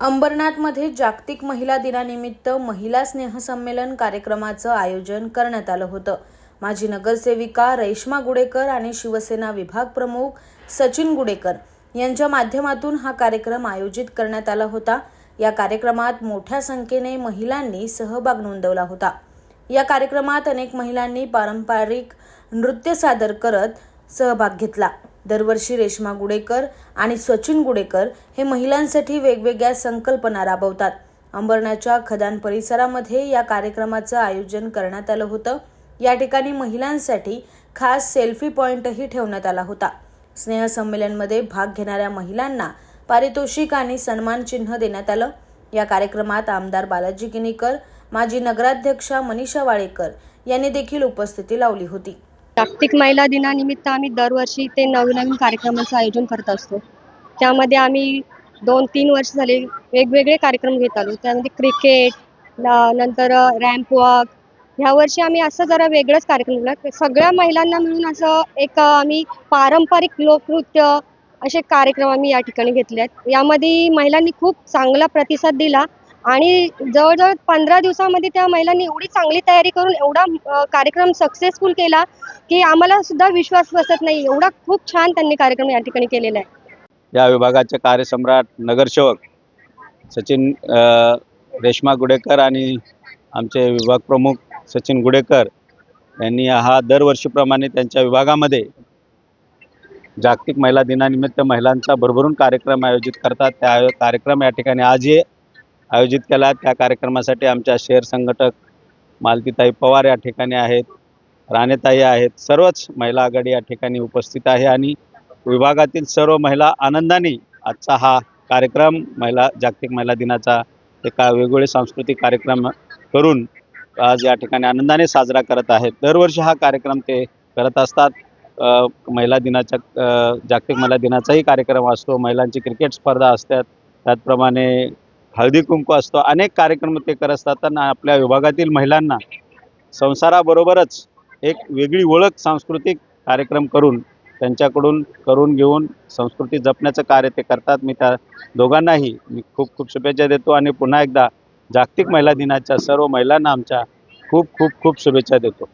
अंबरनाथमध्ये जागतिक महिला दिनानिमित्त महिला स्नेहसंमेलन कार्यक्रमाचं आयोजन करण्यात आलं होतं. माजी नगरसेविका रेश्मा गुडेकर आणि शिवसेना विभाग प्रमुख सचिन गुडेकर यांच्या माध्यमातून हा कार्यक्रम आयोजित करण्यात आला होता. या कार्यक्रमात मोठ्या संख्येने महिलांनी सहभाग नोंदवला होता. या कार्यक्रमात अनेक महिलांनी पारंपरिक नृत्य सादर करत सहभाग घेतला. दरवर्षी रेश्मा गुडेकर आणि सचिन गुडेकर हे महिलांसाठी वेगवेगळ्या संकल्पना राबवतात. अंबरनाथच्या खदान परिसरामध्ये या कार्यक्रमाचं आयोजन करण्यात आलं होतं. या ठिकाणी महिलांसाठी खास सेल्फी पॉईंटही ठेवण्यात आला होता. स्नेहसंमेलनमध्ये भाग घेणाऱ्या महिलांना पारितोषिक आणि सन्मान चिन्ह देण्यात आलं. या कार्यक्रमात आमदार बालाजी किनीकर माजी नगराध्यक्षा मनीषा वाळेकर यांनी देखील उपस्थिती लावली होती. जागतिक महिला दिनानिमित्त आम्ही दरवर्षी ते नवीन नवीन कार्यक्रमाचं आयोजन करत असतो. त्यामध्ये आम्ही दोन तीन वर्ष झाले वेगवेगळे कार्यक्रम घेत आलो. त्यामध्ये क्रिकेट नंतर रॅम्प वॉक. ह्या वर्षी आम्ही असं जरा वेगळंच कार्यक्रम केला. सगळ्या महिलांना मिळून असं एक आम्ही पारंपरिक लोकनृत्य असे कार्यक्रम आम्ही या ठिकाणी घेतले आहेत यामध्ये महिलांनी खूप चांगला प्रतिसाद दिला. आणि जवळजवळ पंधरा दिवसामध्ये त्या महिलांनी एवढी चांगली तयारी करून एवढा कार्यक्रम सक्सेसफुल केला की आम्हाला सुद्धा विश्वास बसत नाही. एवढा खूप छान त्यांनी कार्यक्रम या ठिकाणी केलेला आहे. या विभागाचे कार्यसम्राट नगरसेवक सचिन रेश्मा गुडेकर आणि आमचे विभाग प्रमुख सचिन गुडेकर यांनी हा दरवर्षीप्रमाणे त्यांच्या विभागामध्ये जागतिक महिला दिनानिमित्त महिलांचा भरभरून कार्यक्रम आयोजित करतात. त्या कार्यक्रम या ठिकाणी आजही आयोजित केला. त्या कार्यक्रमासाठी आमच्या शेअर संघटक मालतीताई पवार या ठिकाणी आहेत राणेताई आहेत सर्वच महिला आघाडी या ठिकाणी उपस्थित आहे आणि विभागातील सर्व महिला आनंदाने आजचा हा कार्यक्रम महिला जागतिक महिला दिनाचा एका वेगवेगळे सांस्कृतिक कार्यक्रम करून आज या ठिकाणी आनंदाने साजरा करत आहेत. दरवर्षी हा कार्यक्रम ते करत असतात. महिला दिनाच्या जागतिक महिला दिनाचाही कार्यक्रम असतो. महिलांची क्रिकेट स्पर्धा असतात. त्याचप्रमाणे हळदी कुंकू असतो. अनेक कार्यक्रम ते करत असतात. आपल्या विभागातील महिलांना संसाराबरोबरच एक वेगळी ओळख सांस्कृतिक कार्यक्रम करून त्यांच्याकडून करून घेऊन संस्कृती जपण्याचं कार्य ते करतात. मी त्या दोघांनाही मी खूप खूप शुभेच्छा देतो. आणि पुन्हा एकदा जागतिक महिला दिनाच्या सर्व महिलांना आमच्या खूप खूप खूप शुभेच्छा देतो.